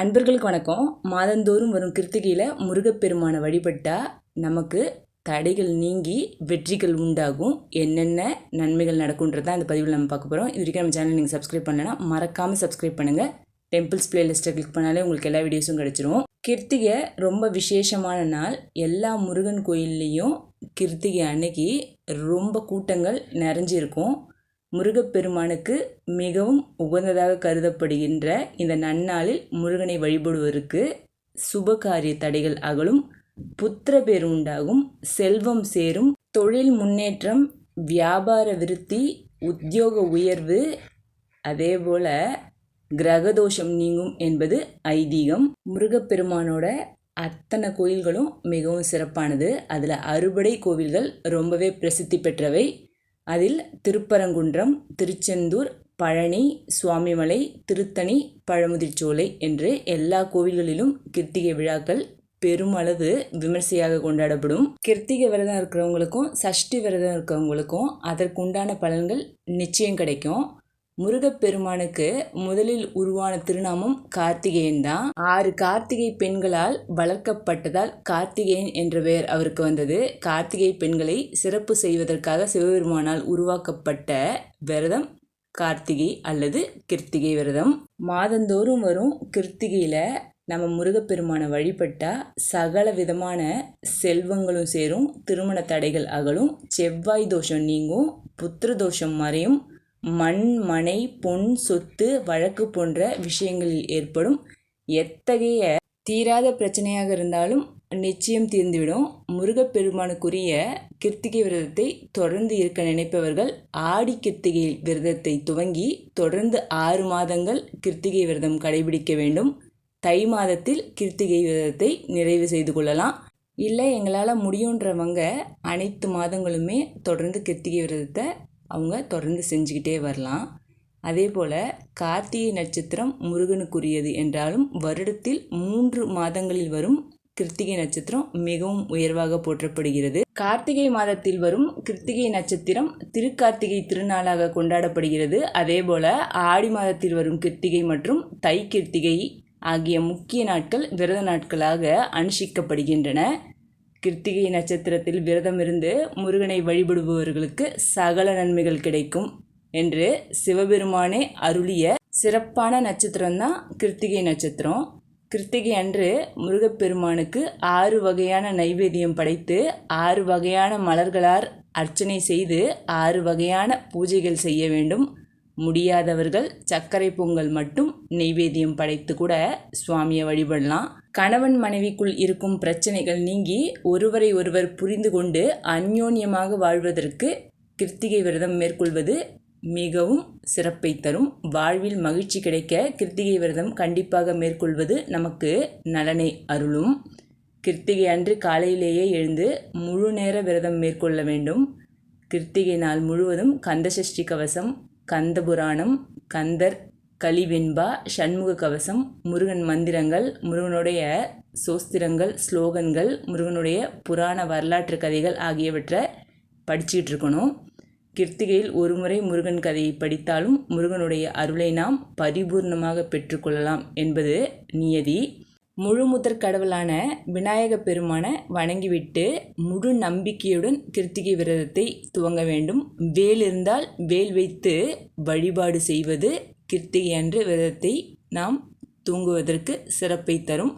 அன்பர்களுக்கு வணக்கம். மாதந்தோறும் வரும் கிருத்திகையில் முருகப்பெருமானை வழிபட்டால் நமக்கு தடைகள் நீங்கி வெற்றிகள் உண்டாகும். என்னென்ன நன்மைகள் நடக்கும்ன்றது தான் இந்த பதிவில் நம்ம பார்க்க போகிறோம் இது வரைக்கும் நம்ம சேனல் நீங்கள் சப்ஸ்கிரைப் பண்ணலைன்னா மறக்காமல் சப்ஸ்கிரைப் பண்ணுங்கள் டெம்பிள்ஸ் பிளேலிஸ்ட்டை கிளிக் பண்ணாலே உங்களுக்கு எல்லா வீடியோஸும் கிடச்சிரும். கிருத்திகை ரொம்ப விசேஷமான நாள். எல்லா முருகன் கோயில்லையும் கிருத்திகை அன்னைக்கு ரொம்ப கூட்டங்கள் நிறைஞ்சிருக்கும். முருகப்பெருமானுக்கு மிகவும் உகந்ததாக கருதப்படுகின்ற இந்த நன்னாளில் முருகனை வழிபடுவதற்கு சுபகாரிய தடைகள் அகலும் புத்திர பேர் உண்டாகும் செல்வம் சேரும் தொழில் முன்னேற்றம் வியாபார விருத்தி உத்தியோக உயர்வு அதேபோல கிரகதோஷம் நீங்கும் என்பது ஐதீகம். முருகப்பெருமானோட அத்தனை கோயில்களும் மிகவும் சிறப்பானது. அதில் அறுபடை கோவில்கள் ரொம்பவே பிரசித்தி பெற்றவை. அதில் திருப்பரங்குன்றம் திருச்செந்தூர் பழனி சுவாமிமலை திருத்தணி பழமுதிர்ச்சோலை என்று எல்லா கோவில்களிலும் கிருத்திகை விழாக்கள் பெருமளவு விமர்சையாக கொண்டாடப்படும். கிருத்திகை விரதம் இருக்கிறவங்களுக்கும் சஷ்டி விரதம் இருக்கிறவங்களுக்கும் அதற்குண்டான பலன்கள் நிச்சயம் கிடைக்கும். முருகப்பெருமானுக்கு முதலில் உருவான திருநாமம் கார்த்திகேயன் தான். ஆறு கார்த்திகை பெண்களால் வளர்க்கப்பட்டதால் கார்த்திகேயன் என்ற பெயர் அவருக்கு வந்தது. கார்த்திகை பெண்களை சிறப்பு செய்வதற்காக சிவபெருமானால் உருவாக்கப்பட்ட விரதம் கார்த்திகை அல்லது கிருத்திகை விரதம். மாதந்தோறும் வரும் கிருத்திகையில் நம்ம முருகப்பெருமானை வழிபட்டால் சகல விதமான செல்வங்களும் சேரும் திருமண தடைகள் அகலும் செவ்வாய் தோஷம் நீங்கும் புத்திர தோஷம் மறையும் மண் மனை பொன் சொத்து வழக்கு போன்ற விஷயங்களில் ஏற்படும் எத்தகைய தீராத பிரச்சனையாக இருந்தாலும் நிச்சயம் தீர்ந்துவிடும். முருகப்பெருமானுக்குரிய கிருத்திகை விரதத்தை தொடர்ந்து இருக்க நினைப்பவர்கள் ஆடி கிருத்திகை விரதத்தை துவங்கி தொடர்ந்து ஆறு மாதங்கள் கிருத்திகை விரதம் கடைபிடிக்க வேண்டும். தை மாதத்தில் கிருத்திகை விரதத்தை நிறைவு செய்து கொள்ளலாம். இல்லை எங்களால் முடியுன்றவங்க அனைத்து மாதங்களுமே தொடர்ந்து கிருத்திகை விரதத்தை அவங்க தொடர்ந்து செஞ்சுக்கிட்டே வரலாம். அதே போல் கார்த்திகை நட்சத்திரம் முருகனுக்குரியது என்றாலும் வருடத்தில் மூன்று மாதங்களில் வரும் கிருத்திகை நட்சத்திரம் மிகவும் உயர்வாக போற்றப்படுகிறது. கார்த்திகை மாதத்தில் வரும் கிருத்திகை நட்சத்திரம் திருக்கார்த்திகை திருநாளாக கொண்டாடப்படுகிறது. அதே போல் ஆடி மாதத்தில் வரும் கிருத்திகை மற்றும் தை கிருத்திகை ஆகிய முக்கிய நாட்கள் விரத நாட்களாக அனுஷ்டிக்கப்படுகின்றன. கிருத்திகை நட்சத்திரத்தில் விரதம் இருந்து முருகனை வழிபடுபவர்களுக்கு சகல நன்மைகள் கிடைக்கும் என்று சிவபெருமானே அருளிய சிறப்பான நட்சத்திரம் தான் கிருத்திகை நட்சத்திரம். கிருத்திகை அன்று முருகப்பெருமானுக்கு ஆறு வகையான நைவேத்தியம் படைத்து ஆறு வகையான மலர்களால் அர்ச்சனை செய்து ஆறு வகையான பூஜைகள் செய்ய வேண்டும். முடியாதவர்கள் சர்க்கரை பொங்கல் மட்டும் நெய்வேத்தியம் படைத்து கூட சுவாமியை வழிபடலாம். கணவன் மனைவிக்குள் இருக்கும் பிரச்சனைகள் நீங்கி ஒருவரை ஒருவர் புரிந்து கொண்டு அந்யோன்யமாக வாழ்வதற்கு கிருத்திகை விரதம் மேற்கொள்வது மிகவும் சிறப்பை தரும். வாழ்வில் மகிழ்ச்சி கிடைக்க கிருத்திகை விரதம் கண்டிப்பாக மேற்கொள்வது நமக்கு நலனை அருளும். கிருத்திகை அன்று காலையிலேயே எழுந்து முழு நேர விரதம் மேற்கொள்ள வேண்டும். கிருத்திகை நாள் முழுவதும் கந்தசஷ்டி கவசம் கந்தபுராணம் கந்தர் கலிவெண்பா சண்முக கவசம் முருகன் மந்திரங்கள் முருகனுடைய சோஸ்திரங்கள் ஸ்லோகன்கள் முருகனுடைய புராண வரலாற்று கதைகள் ஆகியவற்றை படிச்சுக்கிட்டு இருக்கணும். கிருத்திகையில் ஒருமுறை முருகன் கதையை படித்தாலும் முருகனுடைய அருளை நாம் பரிபூர்ணமாக பெற்றுக்கொள்ளலாம் என்பது நியதி. முழுமுதற் கடவுளான விநாயக பெருமானை வணங்கிவிட்டு முழு நம்பிக்கையுடன் கிருத்திகை விரதத்தை துவங்க வேண்டும். வேல் இருந்தால் வேல் வைத்து வழிபாடு செய்வது கிருத்திகை அன்று விரதத்தை நாம் தூங்குவதற்கு சிறப்பை தரும்.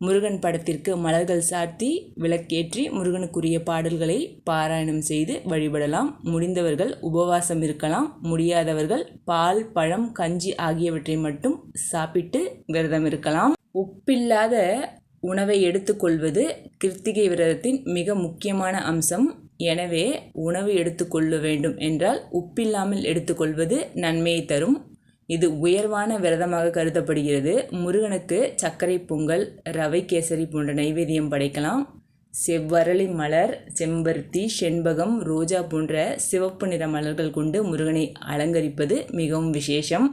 முருகன் படத்திற்கு மலர்கள் சாத்தி விளக்கேற்றி முருகனுக்குரிய பாடல்களை பாராயணம் செய்து வழிபடலாம். முடிந்தவர்கள் உபவாசம் இருக்கலாம் முடியாதவர்கள் பால் பழம் கஞ்சி ஆகியவற்றை மட்டும் சாப்பிட்டு விரதம் இருக்கலாம். உப்பில்லாத உணவை எடுத்துக்கொள்வது கிருத்திகை விரதத்தின் மிக முக்கியமான அம்சம். எனவே உணவு எடுத்துக்கொள்ள வேண்டும் என்றால் உப்பில்லாமல் எடுத்துக்கொள்வது நன்மையை தரும். இது உயர்வான விரதமாக கருதப்படுகிறது. முருகனுக்கு சர்க்கரை பொங்கல் ரவை கேசரி போன்ற நைவேத்தியம் படைக்கலாம். செவ்வரளி மலர் செம்பருத்தி செண்பகம் ரோஜா போன்ற சிவப்பு நிற மலர்கள் கொண்டு முருகனை அலங்கரிப்பது மிகவும் விசேஷம்.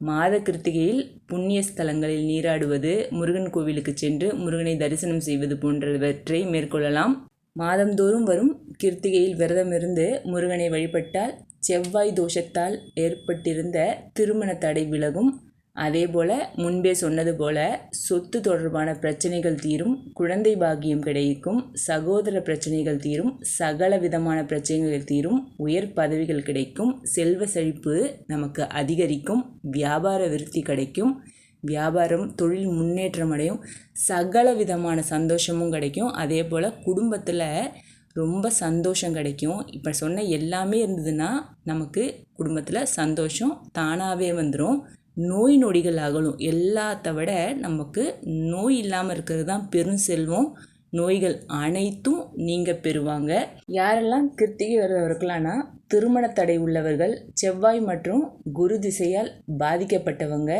மாத கிருத்திகையில் புண்ணிய ஸ்தலங்களில் நீராடுவது முருகன் கோவிலுக்கு சென்று முருகனை தரிசனம் செய்வது போன்றவற்றை மேற்கொள்ளலாம். மாதந்தோறும் வரும் கிருத்திகையில் விரதமிருந்து முருகனை வழிபட்டால் செவ்வாய் தோஷத்தால் ஏற்பட்டிருந்த திருமண தடை விலகும். அதே போல் முன்பே சொன்னது போல் சொத்து தொடர்பான பிரச்சனைகள் தீரும் குழந்தை பாக்கியம் கிடைக்கும் சகோதர பிரச்சனைகள் தீரும் சகல விதமான பிரச்சனைகள் தீரும் உயர் பதவிகள் கிடைக்கும் செல்வ செழிப்பு நமக்கு அதிகரிக்கும் வியாபார விருத்தி கிடைக்கும் வியாபாரம் தொழில் முன்னேற்றம் அடையும் சகல விதமான சந்தோஷமும் கிடைக்கும். அதே போல் குடும்பத்தில் ரொம்ப சந்தோஷம் கிடைக்கும். இப்போ சொன்ன எல்லாமே இருந்ததுன்னா நமக்கு குடும்பத்தில் சந்தோஷம் தானாகவே வந்துடும் நோய் நொடிகள் அகலும். எல்லாத்த விட நமக்கு நோய் இல்லாமல் இருக்கிறது தான் பெரும் செல்வம். நோய்கள் அனைத்தும் நீங்கள் பெறுவாங்க. யாரெல்லாம் கிருத்திகை விரதம் இருக்கலாம்னா திருமண தடை உள்ளவர்கள் செவ்வாய் மற்றும் குரு திசையால் பாதிக்கப்பட்டவங்க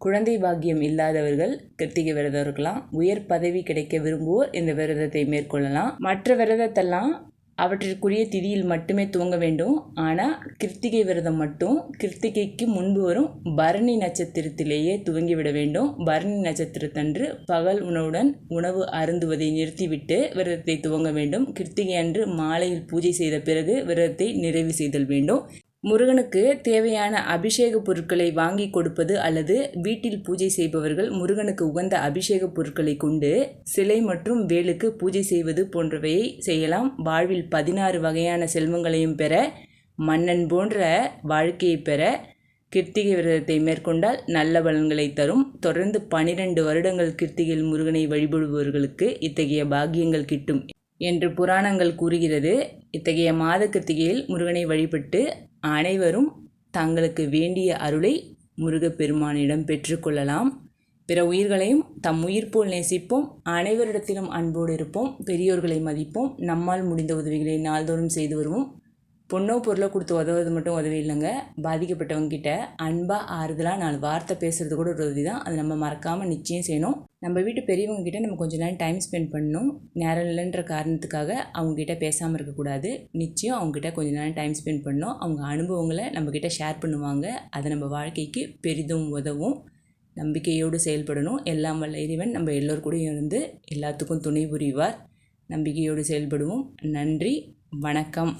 குழந்தை பாக்கியம் இல்லாதவர்கள் கிருத்திகை விரதம் இருக்கலாம். உயர் பதவி கிடைக்க விரும்புவோர் இந்த விரதத்தை மேற்கொள்ளலாம். மற்ற விரதத்தெல்லாம் அவற்றிற்குரிய திதியில் மட்டுமே துவங்க வேண்டும். ஆனால் கிருத்திகை விரதம் மட்டும் கிருத்திகைக்கு முன்பு வரும் பரணி நட்சத்திரத்திலேயே துவங்கிவிட வேண்டும். பரணி நட்சத்திரத்தன்று பகல் உணவுடன் உணவு அருந்துவதை நிறுத்திவிட்டு விரதத்தை துவங்க வேண்டும். கிருத்திகை அன்று மாலையில் பூஜை செய்த பிறகு விரதத்தை நிறைவு செய்தல் வேண்டும். முருகனுக்கு தேவையான அபிஷேக பொருட்களை வாங்கி கொடுப்பது அல்லது வீட்டில் பூஜை செய்பவர்கள் முருகனுக்கு உகந்த அபிஷேக பொருட்களை கொண்டு சிலை மற்றும் வேலுக்கு பூஜை செய்வது போன்றவையை செய்யலாம். வாழ்வில் பதினாறு வகையான செல்வங்களையும் பெற மன்னன் போன்ற வாழ்க்கையை பெற கிருத்திகை விரதத்தை மேற்கொண்டால் நல்ல பலன்களை தரும். தொடர்ந்து பனிரெண்டு வருடங்கள் கிருத்திகையில் முருகனை வழிபடுபவர்களுக்கு இத்தகைய பாக்கியங்கள் கிட்டும் என்று புராணங்கள் கூறுகிறது. இத்தகைய மாத கிருத்திகையில் முருகனை வழிபட்டு அனைவரும் தங்களுக்கு வேண்டிய அருளை முருகப்பெருமானிடம் பெற்றுக்கொள்ளலாம் பிற உயிர்களையும் தம் உயிர் போல் நேசிப்போம். அனைவரிடத்திலும் அன்போடு இருப்போம். பெரியோர்களை மதிப்போம். நம்மால் முடிந்த உதவிகளை நாள்தோறும் செய்து வருவோம். பொண்ணோ பொருளோ கொடுத்து உதவுறது மட்டும் உதவி இல்லைங்க. பாதிக்கப்பட்டவங்கக்கிட்ட அன்பாக ஆறுதலாக நாலு வார்த்தை பேசுகிறது கூட ஒரு உதவி தான். அது நம்ம மறக்காமல் நிச்சயம் செய்யணும். நம்ம வீட்டு பெரியவங்க கிட்ட நம்ம கொஞ்ச நேரம் டைம் ஸ்பெண்ட் பண்ணணும். நேரம் இல்லைன்ற காரணத்துக்காக அவங்கக்கிட்ட பேசாமல் இருக்கக்கூடாது. நிச்சயம் அவங்ககிட்ட கொஞ்ச நேரம் டைம் ஸ்பெண்ட் பண்ணணும். அவங்க அனுபவங்களை நம்மக்கிட்ட ஷேர் பண்ணுவாங்க. அதை நம்ம வாழ்க்கைக்கு பெரிதும் உதவும். நம்பிக்கையோடு செயல்படணும். எல்லாம் வல்ல இறைவன் நம்ம எல்லோரு கூடயும் இருந்து எல்லாத்துக்கும் துணை புரிவார். நம்பிக்கையோடு செயல்படுவோம். நன்றி. வணக்கம்.